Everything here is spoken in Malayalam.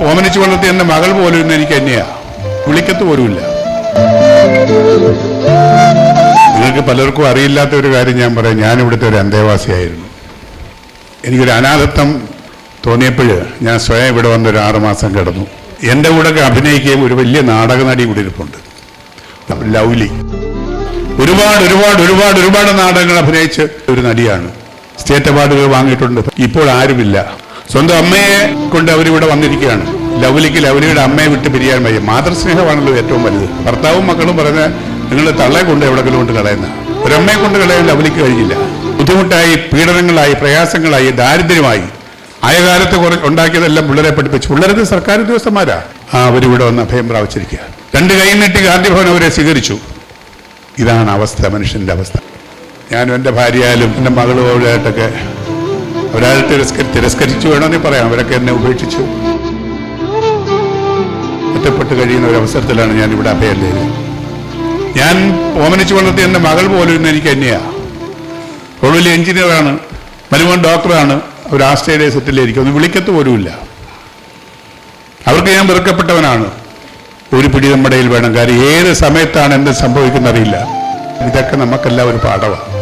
ഓമനിച്ചു വളർത്തിയ എന്റെ മകൾ പോലും എനിക്ക് എന്നെയാ വിളിക്കത്ത് പോലുമില്ല നിങ്ങൾക്ക് പലർക്കും അറിയില്ലാത്ത ഒരു കാര്യം ഞാൻ പറയാം. ഞാൻ ഇവിടുത്തെ ഒരു അന്തേവാസിയായിരുന്നു. എനിക്കൊരു അനാഥത്വം തോന്നിയപ്പോൾ ഞാൻ സ്വയം ഇവിടെ വന്ന് ഒരു ആറുമാസം കിടന്നു. എന്റെ കൂടെ അഭിനയിക്കുകയും ഒരു വലിയ നാടക നടി കൂടി ഇരിപ്പുണ്ട്. ലൗലി. ഒരുപാട് ഒരുപാട് ഒരുപാട് ഒരുപാട് നാടകങ്ങൾ അഭിനയിച്ച് ഒരു നടിയാണ്. സ്റ്റേറ്റ് അവാർഡുകൾ വാങ്ങിയിട്ടുണ്ട്. ഇപ്പോൾ ആരുമില്ല. സ്വന്തം അമ്മയെ കൊണ്ട് അവരിവിടെ വന്നിരിക്കുകയാണ്. ലൗലിക്ക് ലൗലിയുടെ അമ്മയെ വിട്ട് പിരിയാൻ വയ്യ. മാതൃസ്നേഹമാണല്ലോ ഏറ്റവും വലുത്. ഭർത്താവും മക്കളും പറഞ്ഞ നിങ്ങൾ തള്ളെ കൊണ്ട് എവിടെങ്കിലും കൊണ്ട് കളയുന്ന. ഒരമ്മയെ കൊണ്ട് കളയാൻ ലൗലിക്ക് കഴിഞ്ഞില്ല. ബുദ്ധിമുട്ടായി പീഡനങ്ങളായി പ്രയാസങ്ങളായി ദാരിദ്ര്യമായി ആയ കാലത്ത് കുറെ ഉണ്ടാക്കിയതെല്ലാം പിള്ളേരെ പഠിപ്പിച്ചു. പിള്ളേരത് സർക്കാർ ഉദ്യോഗസ്ഥന്മാരാ? ആ അവരിവിടെ വന്ന് അഭയം പ്രാപിച്ചിരിക്കുക. രണ്ട് കൈ നീട്ടി ഗാന്ധിഭവൻ അവരെ സ്വീകരിച്ചു. ഇതാണ് അവസ്ഥ മനുഷ്യന്റെ അവസ്ഥ. ഞാനും എന്റെ ഭാര്യയായാലും എന്റെ മകളുമായിട്ടൊക്കെ അവരാൽ തിരസ്കരി തിരസ്കരിച്ചു വേണമെന്നേ പറയാം. അവരൊക്കെ എന്നെ ഉപേക്ഷിച്ചു. ഒറ്റപ്പെട്ട് കഴിയുന്ന ഒരു അവസരത്തിലാണ് ഞാൻ ഇവിടെ അഭയം തേടുന്നത് ഞാൻ ഓമനിച്ചു വളർത്തിയ എന്റെ മകൾ പോലും ഇന്ന് എനിക്ക് തന്നെയാ അവൾ വലിയ എഞ്ചിനീയറാണ്. മരുമോൻ ഡോക്ടറാണ്. അവർ ആസ്ട്രേലിയ സെറ്റിലായിരിക്കും ഒന്ന് വിളിക്കത്ത് പോലുമില്ല. അവർക്ക് ഞാൻ വെറുക്കപ്പെട്ടവനാണ്. ഒരു പിടി നമ്മുടെ കയ്യിൽ വേണം. കാര്യം ഏത് സമയത്താണ് എന്ത് സംഭവിക്കുന്നറിയില്ല. ഇതൊക്കെ നമുക്കെല്ലാം ഒരു പാഠമാണ്